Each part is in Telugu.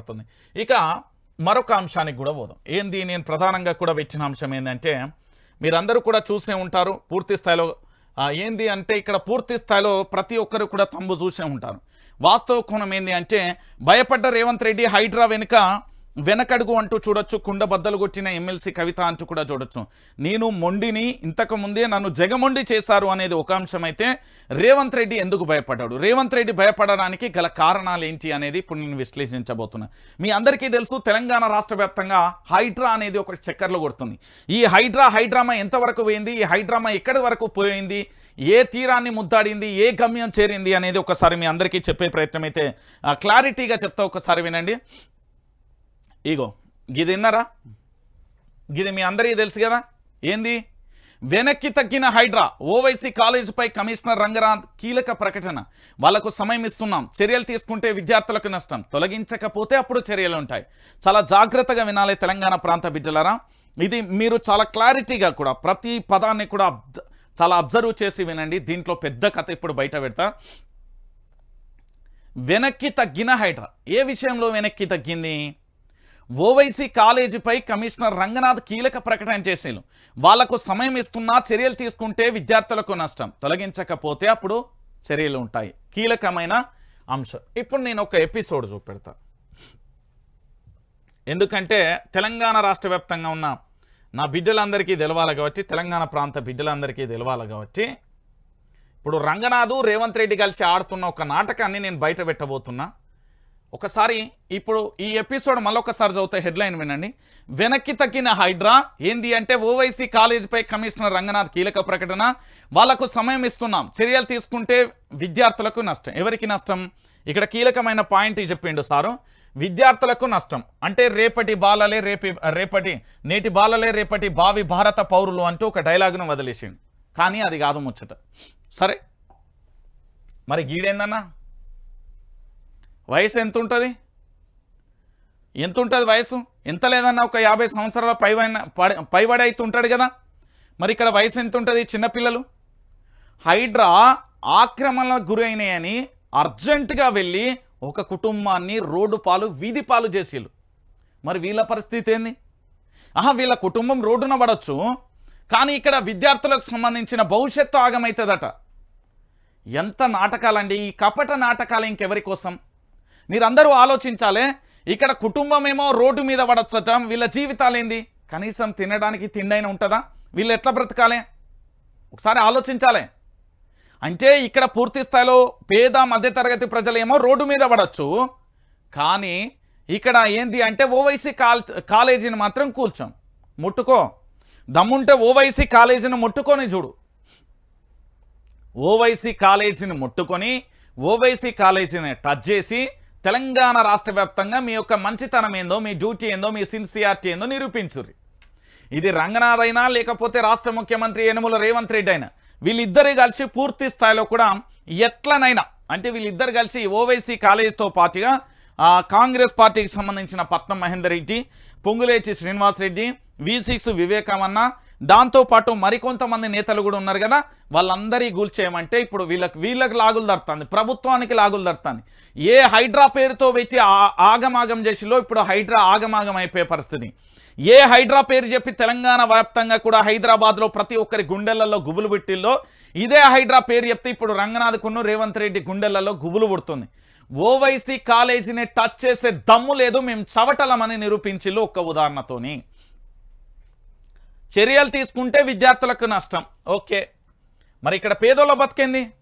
కనబడుతుంది. ఇక మరొక అంశానికి కూడా పోదాం. ఏంది? నేను ప్రధానంగా కూడా వచ్చిన అంశం ఏంటంటే మీరందరూ కూడా చూసే ఉంటారు పూర్తి స్థాయిలో ఏంది అంటే ఇక్కడ పూర్తి స్థాయిలో ప్రతి ఒక్కరు కూడా తమ్ము చూసే ఉంటారు. వాస్తవ కోణం ఏంది అంటే భయపడ్డ రేవంత్ రెడ్డి హైడ్రా వెనుక వెనకడుగు అంటూ చూడొచ్చు కుండ బద్దలు కొట్టిన ఎమ్మెల్సీ కవిత అంటూ కూడా చూడొచ్చు. నేను మొండిని ఇంతకు ముందే నన్ను జగమొండి చేశారు అనేది ఒక అంశం అయితే రేవంత్ రెడ్డి ఎందుకు భయపడ్డాడు? రేవంత్ రెడ్డి భయపడడానికి గల కారణాలు ఏంటి అనేది ఇప్పుడు నేను విశ్లేషించబోతున్నా. మీ అందరికీ తెలుసు తెలంగాణ రాష్ట్ర హైడ్రా అనేది ఒక చక్కర్లు కొడుతుంది. ఈ హైడ్రా హైడ్రామా ఎంతవరకు పోయింది? ఈ హైడ్రామా ఎక్కడి వరకు పోయింది? ఏ తీరాన్ని ముద్దాడింది? ఏ గమ్యం చేరింది అనేది ఒకసారి మీ అందరికీ చెప్పే ప్రయత్నం అయితే క్లారిటీగా చెప్తా ఒకసారి వినండి. ఇగో గిది విన్నారా గిది మీ అందరికీ తెలుసు కదా? ఏంది? వెనక్కి తగ్గిన హైడ్రా ఓవైసీ కాలేజీపై కమిషనర్ రంగరాజ్ కీలక ప్రకటన. వాళ్ళకు సమయం ఇస్తున్నాం. చర్యలు తీసుకుంటే విద్యార్థులకు నష్టం. తొలగించకపోతే అప్పుడు చర్యలు ఉంటాయి. చాలా జాగ్రత్తగా వినాలి తెలంగాణ ప్రాంత బిడ్డలరా. ఇది మీరు చాలా క్లారిటీగా కూడా ప్రతి పదాన్ని కూడా చాలా అబ్జర్వ్ చేసి వినండి. దీంట్లో పెద్ద కథ ఇప్పుడు బయట పెడతా. వెనక్కి తగ్గిన హైడ్రా. ఏ విషయంలో వెనక్కి తగ్గింది? ఓవైసీ కాలేజీపై కమిషనర్ రంగనాథ్ కీలక ప్రకటన చేసేను వాళ్ళకు సమయం ఇస్తున్నా చర్యలు తీసుకుంటే విద్యార్థులకు నష్టం. తొలగించకపోతే అప్పుడు చర్యలు ఉంటాయి. కీలకమైన అంశం. ఇప్పుడు నేను ఒక ఎపిసోడ్ చూపెడతా. ఎందుకంటే తెలంగాణ రాష్ట్ర ఉన్న నా బిడ్డలందరికీ తెలవాలి కాబట్టి తెలంగాణ ప్రాంత బిడ్డలందరికీ తెలవాలి కాబట్టి ఇప్పుడు రంగనాథు రేవంత్ రెడ్డి కలిసి ఆడుతున్న ఒక నాటకాన్ని నేను బయట పెట్టబోతున్నా. ఒకసారి ఇప్పుడు ఈ ఎపిసోడ్ మళ్ళొకసారి చదివితే హెడ్లైన్ వినండి. వెనక్కి తగ్గిన హైడ్రా ఏంది అంటే ఓవైసీ కాలేజీపై కమిషనర్ రంగనాథ్ కీలక ప్రకటన. వాళ్ళకు సమయం ఇస్తున్నాం. చర్యలు తీసుకుంటే విద్యార్థులకు నష్టం. ఎవరికి నష్టం? ఇక్కడ కీలకమైన పాయింట్ చెప్పిండు సారు. విద్యార్థులకు నష్టం. అంటే రేపటి బాలలే రేపి రేపటి నేటి బాలలే రేపటి భావి భారత పౌరులు అంటూ ఒక డైలాగును వదిలేసిండు. కానీ అది కాదు ముచ్చట. సరే. మరి గీడేందన్నా? వయసు ఎంత ఉంటుంది ఎంత ఉంటుంది వయసు? ఎంత లేదన్నా ఒక యాభై సంవత్సరాల పైవైన పైబడి అయితే ఉంటాడు కదా. మరి ఇక్కడ వయసు ఎంత ఉంటుంది చిన్నపిల్లలు హైడ్రా ఆక్రమణలకు గురైనాయని అర్జెంటుగా వెళ్ళి ఒక కుటుంబాన్ని రోడ్డు పాలు వీధి పాలు చేసేళ్ళు మరి వీళ్ళ పరిస్థితి ఏంది? ఆహా వీళ్ళ కుటుంబం రోడ్డున పడవచ్చు కానీ ఇక్కడ విద్యార్థులకు సంబంధించిన భవిష్యత్తు ఆగమవుతుందట ఎంత నాటకాలండి ఈ కపట నాటకాలు ఇంకెవరి కోసం? మీరందరూ ఆలోచించాలే. ఇక్కడ కుటుంబం ఏమో రోడ్డు మీద పడచ్చటం వీళ్ళ జీవితాలు ఏంది? కనీసం తినడానికి తిండైన ఉంటుందా? వీళ్ళు ఎట్లా బ్రతకాలి? ఒకసారి ఆలోచించాలి. అంటే ఇక్కడ పూర్తి స్థాయిలో పేద మధ్యతరగతి ప్రజలేమో రోడ్డు మీద పడవచ్చు కానీ ఇక్కడ ఏంది అంటే ఓవైసీ కాల్ కాలేజీని మాత్రం కూల్చాం. ముట్టుకో. దమ్ముంటే ఓవైసీ కాలేజీని ముట్టుకొని చూడు. ఓవైసీ కాలేజీని ముట్టుకొని ఓవైసీ కాలేజీని టచ్ చేసి తెలంగాణ రాష్ట్ర వ్యాప్తంగా మీ యొక్క మంచితనం ఏందో మీ డ్యూటీ ఏందో మీ సిన్సియారిటీ ఏందో నిరూపించుర్రి. ఇది రంగనాథ్ అయినా లేకపోతే రాష్ట్ర ముఖ్యమంత్రి యనుమల రేవంత్ రెడ్డి అయినా వీళ్ళిద్దరే కలిసి పూర్తి స్థాయిలో కూడా ఎట్లనైనా అంటే వీళ్ళిద్దరు కలిసి ఓవైసీ కాలేజ్తో పాటుగా కాంగ్రెస్ పార్టీకి సంబంధించిన పట్నం మహేందర్ రెడ్డి పొంగులేటి శ్రీనివాస్ రెడ్డి వి సిక్స్ వివేకమన్న దాంతోపాటు మరికొంతమంది నేతలు కూడా ఉన్నారు కదా వాళ్ళందరి గూల్చేయమంటే ఇప్పుడు వీళ్ళకి వీళ్ళకి లాగులు దడుతుంది ప్రభుత్వానికి లాగులు దడుతుంది ఏ హైడ్రా పేరుతో పెట్టి ఆ- ఆగమాగం చేసిలో ఇప్పుడు హైడ్రా ఆగమాగం అయిపోయే పరిస్థితి. ఏ హైడ్రా పేరు చెప్పి తెలంగాణ వ్యాప్తంగా కూడా హైదరాబాద్లో ప్రతి ఒక్కరి గుండెలలో గుబులు పెట్టిల్లో ఇదే హైడ్రా పేరు చెప్తే ఇప్పుడు రంగనాథ్కును రేవంత్ రెడ్డి గుండెలలో గుబులు పుడుతుంది. ఓవైసీ కాలేజీని టచ్ చేసే దమ్ము లేదు మేము చవటలమని నిరూపించిల్లు ఒక్క ఉదాహరణతోని. చర్యలు తీసుకుంటే విద్యార్థులకు నష్టం. ఓకే. మరి ఇక్కడ పేదోళ్ళ బతికేంది?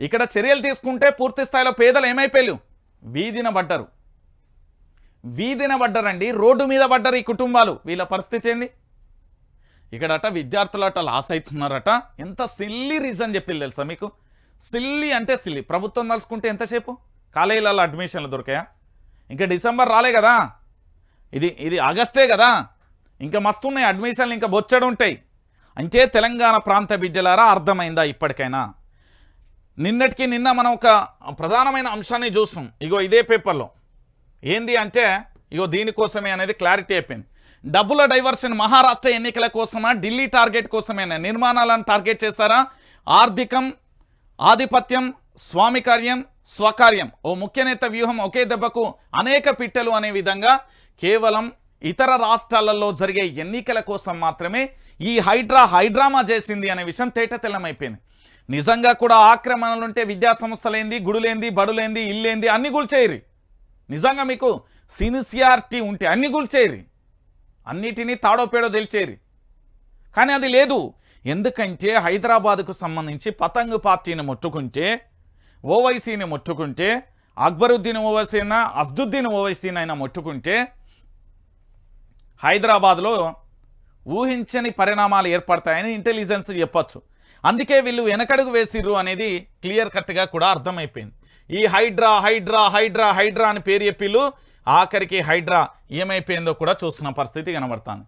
ఇక్కడ చర్యలు తీసుకుంటే పూర్తి స్థాయిలో పేదలు ఏమైపోయారు? వీధిన పడ్డరు. వీధిన పడ్డరండి. రోడ్డు మీద పడ్డరు ఈ కుటుంబాలు. వీళ్ళ పరిస్థితి ఏంది? ఇక్కడట విద్యార్థులట లాస్ అవుతున్నారట. ఎంత సిల్లీ రీజన్ చెప్పింది తెలుసా మీకు? సిల్లీ అంటే సిల్లీ. ప్రభుత్వం తలుచుకుంటే ఎంతసేపు? కాలేజీలలో అడ్మిషన్లు దొరికాయా? ఇంకా డిసెంబర్ రాలే కదా? ఇది ఇది ఆగస్టే కదా? ఇంకా మస్తున్నాయి అడ్మిషన్లు ఇంకా బొచ్చడు ఉంటాయి. అంటే తెలంగాణ ప్రాంత బిడ్డలారా అర్థమైందా ఇప్పటికైనా? నిన్నటికి నిన్న మనం ఒక ప్రధానమైన అంశాన్ని చూస్తాం ఇగో ఇదే పేపర్లో. ఏంది అంటే ఇగో దీనికోసమే అనేది క్లారిటీ అయిపోయింది. డబ్బుల డైవర్షన్ మహారాష్ట్ర ఎన్నికల కోసమా ఢిల్లీ టార్గెట్ కోసమేనా? నిర్మాణాలను టార్గెట్ చేస్తారా ఆర్థికం ఆధిపత్యం స్వామి కార్యం స్వకార్యం. ఓ ముఖ్య నేత వ్యూహం ఒకే దెబ్బకు అనేక పిట్టలు అనే విధంగా కేవలం ఇతర రాష్ట్రాలలో జరిగే ఎన్నికల కోసం మాత్రమే ఈ హైడ్రా హైడ్రామా చేసింది అనే విషయం తేటతెల్లమైపోయింది. నిజంగా కూడా ఆక్రమణలుంటే విద్యాసంస్థలేంది గుడులేంది బడులేంది ఇల్లేంది అన్ని గుల్చేయరు నిజంగా మీకు సిన్సియారిటీ ఉంటే అన్ని గుల్చేయరు అన్నిటినీ తాడోపేడో తెలిచేరు కానీ అది లేదు. ఎందుకంటే హైదరాబాద్కు సంబంధించి పతంగ్ పార్టీని ముట్టుకుంటే ఓవైసీని ముట్టుకుంటే అక్బరుద్దీన్ ఓవైసీనా అస్దుద్దీన్ ఓవైసీనైనా ముట్టుకుంటే హైదరాబాద్లో ఊహించని పరిణామాలు ఏర్పడతాయని ఇంటెలిజెన్స్ చెప్పొచ్చు. అందుకే వీళ్ళు వెనకడుగు వేసిర్రు అనేది క్లియర్ కట్గా కూడా అర్థమైపోయింది. ఈ హైడ్రా హైడ్రా హైడ్రా హైడ్రా అని పేరు చెప్పిళ్ళు ఆఖరికి హైడ్రా ఏమైపోయిందో కూడా చూస్తున్న పరిస్థితి కనబడుతుంది.